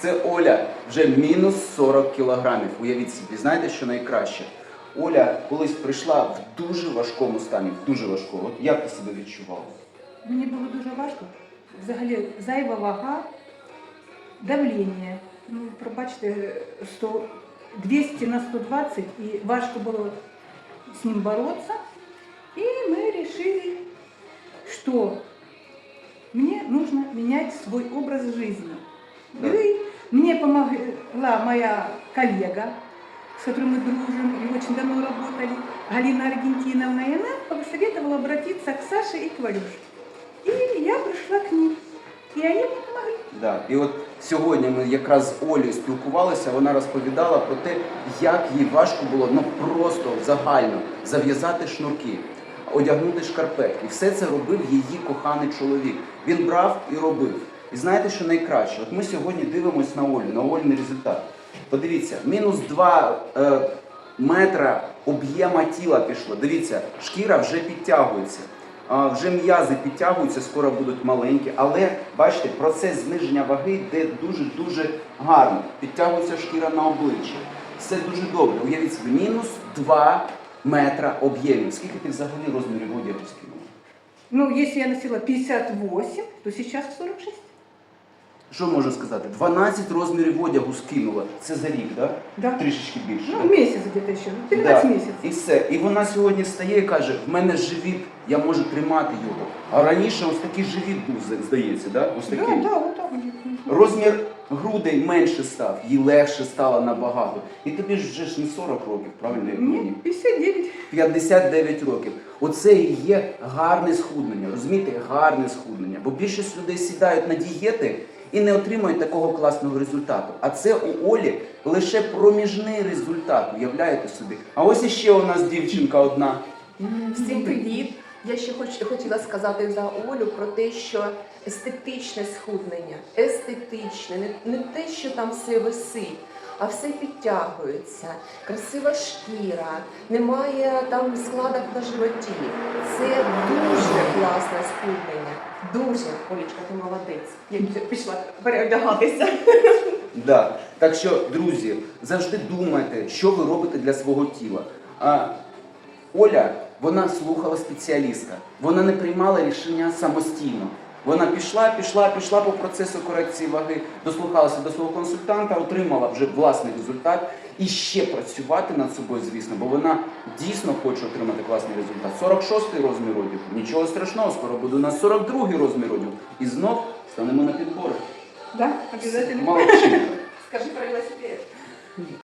Це Оля вже мінус 40 кілограмів. Уявіть собі, знаєте, що найкраще? Оля колись прийшла в дуже важкому стані, в дуже важкому. От як ти себе відчувала? Мені було дуже важко. Взагалі зайва вага, давлення. Ну, пробачте, 100, 200 на 120, і важко було з ним боротися. І ми вирішили, що мне нужно менять свой образ жизни. Да. Мне помогла моя коллега, с которой мы дружим и очень давно работали, Галина Аргентиновна, и она посоветовала обратиться к Саше и к Валюше. И я пришла к ним, и они мне помогли. Да. І от сьогодні ми якраз з Олею спілкувалися, вона розповідала про те, як їй важко було ну просто загально зав'язати шнурки, одягнути шкарпетки. І все це робив її коханий чоловік. Він брав і робив. І знаєте, що найкраще? От ми сьогодні дивимося на Олю, на Ольний результат. Подивіться, мінус 2 е, метра об'єма тіла пішло. Дивіться, шкіра вже підтягується. Вже м'язи підтягуються, скоро будуть маленькі, але бачите, процес зниження ваги йде дуже-дуже гарно. Підтягується шкіра на обличчі. Все дуже добре. Уявіть собі, мінус 2 метра об'ємів. Скільки ти взагалі розмірів одягу скинула? Ну, если я носила 58, то сейчас 46. Що можна сказати? 12 розмірів одягу скинула. Це за рік, так? Да. Трішечки більше. Ну, да? месяц где-то еще, 15 Да. месяцев. І все. І вона сьогодні стає і каже: в мене живіт, я можу тримати його. А раніше ось такий живіт був, зда- здається, да? ось такий. Да, да, так. Розмір грудей менше став, їй легше стало набагато. І тобі ж вже ж не 40 років, правильно? Мне 59. 59 років. Оце і є гарне схуднення. Розумієте, гарне схуднення. Бо більшість людей сідають на дієти і не отримують такого класного результату. А це у Олі лише проміжний результат. Уявляєте собі? А ось іще у нас дівчинка одна. Всім привіт! Я ще хоч, хотіла сказати за Олю про те, що естетичне схуднення, естетичне, не, не те, що там все висить, а все підтягується, красива шкіра, немає там складок на животі. Це дуже класне схуднення. Дуже, Олічка, ти молодець. Я пішла переодягатися. Да. Так що, друзі, завжди думайте, що ви робите для свого тіла. А, Оля, вона слухала спеціаліста, вона не приймала рішення самостійно. Вона пішла, пішла, пішла по процесу корекції ваги, дослухалася до свого консультанта, отримала вже власний результат і ще працювати над собою, звісно, бо вона дійсно хоче отримати класний результат. 46-й розмір одягу. Нічого страшного, скоро буде у нас 42-й розмір одягу. І знов станемо на підбори. Да. Молодчинка. Скажи про велосипед.